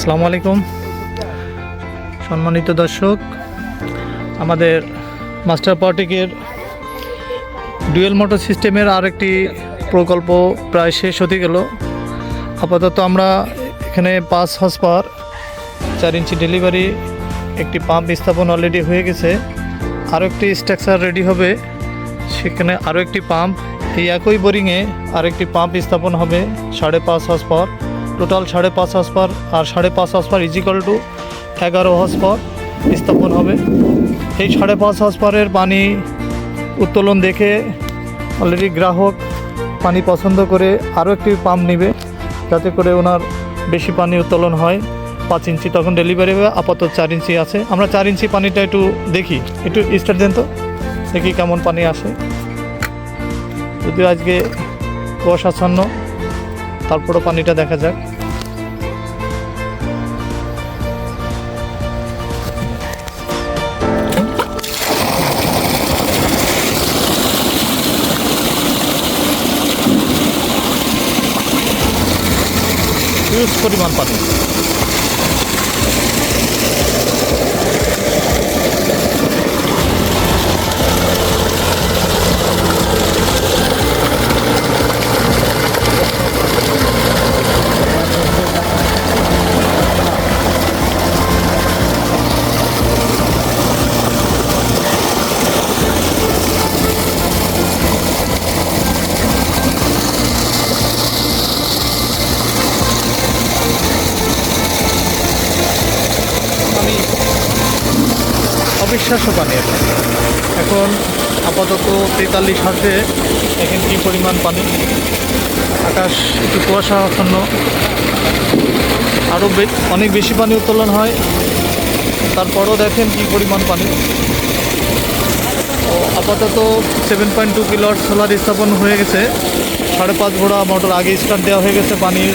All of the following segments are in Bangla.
আসসালামু আলাইকুম। সম্মানিত দর্শক, আমাদের মাস্টার পার্টিকের ডুয়েল মোটর সিস্টেমের আরেকটি প্রকল্প প্রায় শেষ হতে গেল। আপাতত আমরা এখানে পাঁচ হস পাওয়ার চার ইঞ্চি ডেলিভারি একটি পাম্প স্থাপন অলরেডি হয়ে গেছে। আরও একটি স্ট্রাকচার রেডি হবে। সেখানে আরও একটি পাম্প এই একই বোরিংয়ে আরেকটি পাম্প স্থাপন হবে, সাড়ে পাঁচ হস পাওয়ার টোটাল সাড়ে পাঁচ হস পাওয়ার আর সাড়ে পাঁচ হস পাওয়ার ইজিক্যাল টু এগারো হস পাওয়ার স্থাপন হবে। এই সাড়ে পাঁচ হস পাওয়ারের পানি উত্তোলন দেখে অলরেডি গ্রাহক পানি পছন্দ করে আরও একটি পাম্প নেবে, যাতে করে ওনার বেশি পানি উত্তোলন হয়। পাঁচ ইঞ্চি তখন ডেলিভারি হবে, আপাতত চার ইঞ্চি আছে। আমরা চার ইঞ্চি পানিটা একটু দেখি, একটু স্টার্ট দেন তো, দেখি কেমন পানি আসে। যদিও আজকে কুয়াশাচ্ছন্ন তারপরও পানিটা দেখা যাক। পরিমাণ পানি। অবিশ্বাস্য পানি এখন আপাতত তেতাল্লিশ হাতে দেখেন কী পরিমাণ পানি? আকাশ একটু কুয়াশা কুয়াশাচ্ছন্ন আরও অনেক বেশি পানি উত্তোলন হয়। তারপরও দেখেন কী পরিমাণ পানি। আপাতত seven point two kilowatt solar স্থাপন হয়ে গেছে। সাড়ে পাঁচ ঘোড়া মোটর আগে স্টার্ট দেওয়া হয়ে গেছে। পানির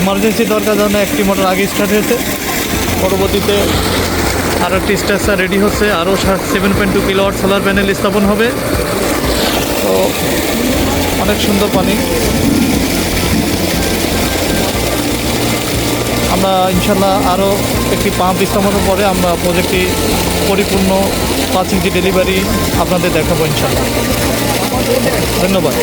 ইমার্জেন্সি দরকার জন্য একটি মোটর আগে স্টার্ট হয়েছে। পরবর্তীতে আরও একটি স্ট্রাকচার রেডি হচ্ছে। আরও seven point two kilowatt solar panel স্থাপন হবে। তো অনেক সুন্দর পানি। আমরা ইনশাল্লাহ আরও একটি পাম্প স্থাপনের পরে আমরা প্রজেক্টটি পরিপূর্ণ পাঁচ ইঞ্চি ডেলিভারি আপনাদের দেখাবো ইনশাল্লাহ। ধন্যবাদ।